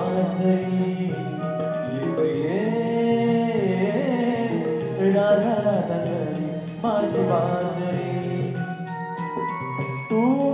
वासरी तो राधा राधा माझी वासरी तू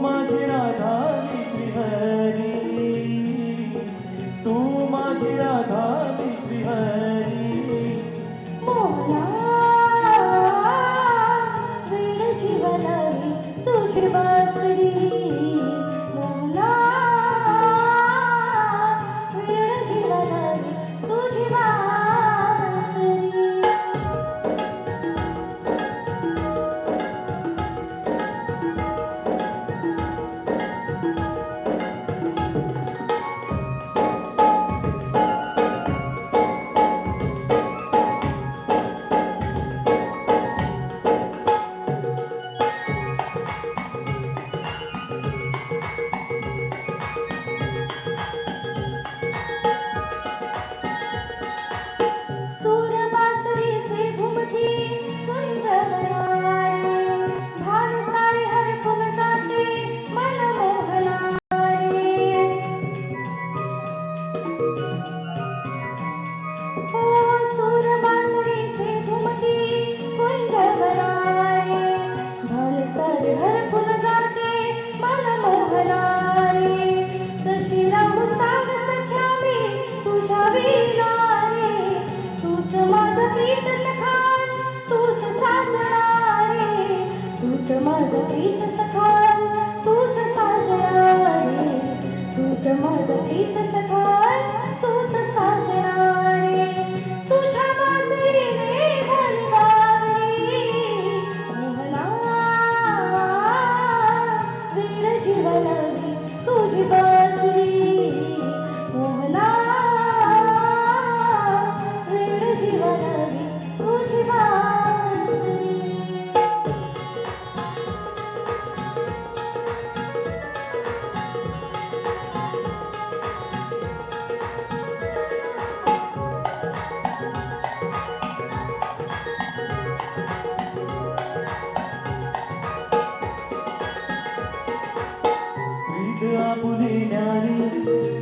पुढे ज्ञानी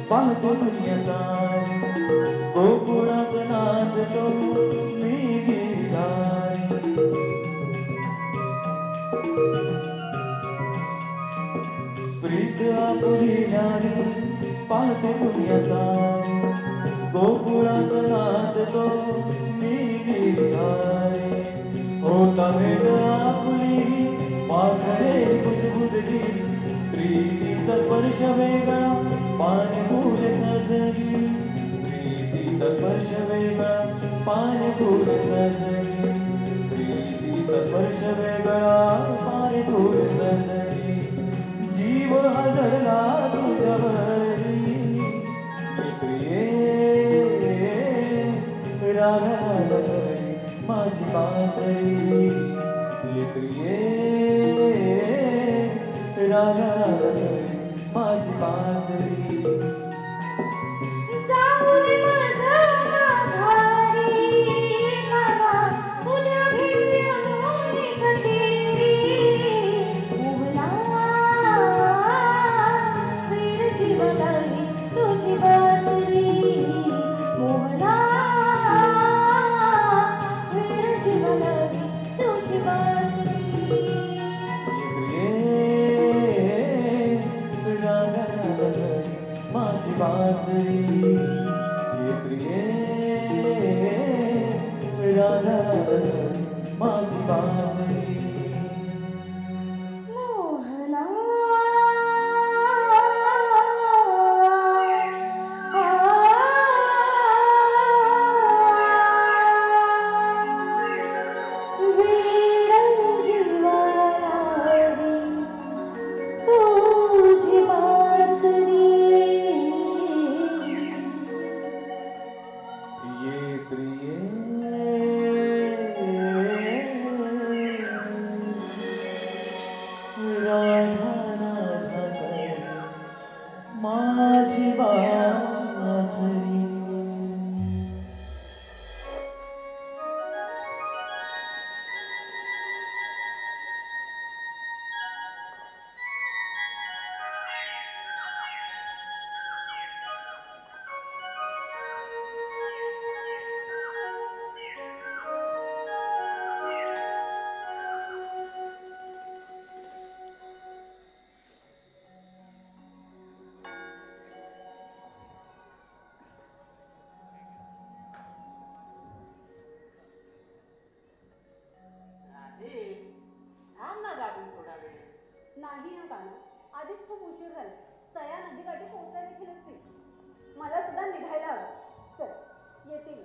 पाहतो दुनियाचा गोकुळात नाचतो मी गिरधारी प्रीत आपली ज्ञानी पाहतो दुनियाचा गोकुळात नाचतो मी गिरधारी होता भेट आपली पाखरे खुशबुजगी प्रीतितस्पर्शवेगणा पानपूरसजगी प्रीतितस्पर्शवेगणा पानपूरसजगी प्रीतितस्पर्शवेगणा पानपूरसजगी जीव हजला तुझवरी प्रिये राधा माझी बासरी। प्रिये Jagarate Madhvajari बांसुरी खूप उशीर झाला. सया नदीकाठी पोहोचल्या देखील असतील मला सुद्धा निघायला हवं. चल येतील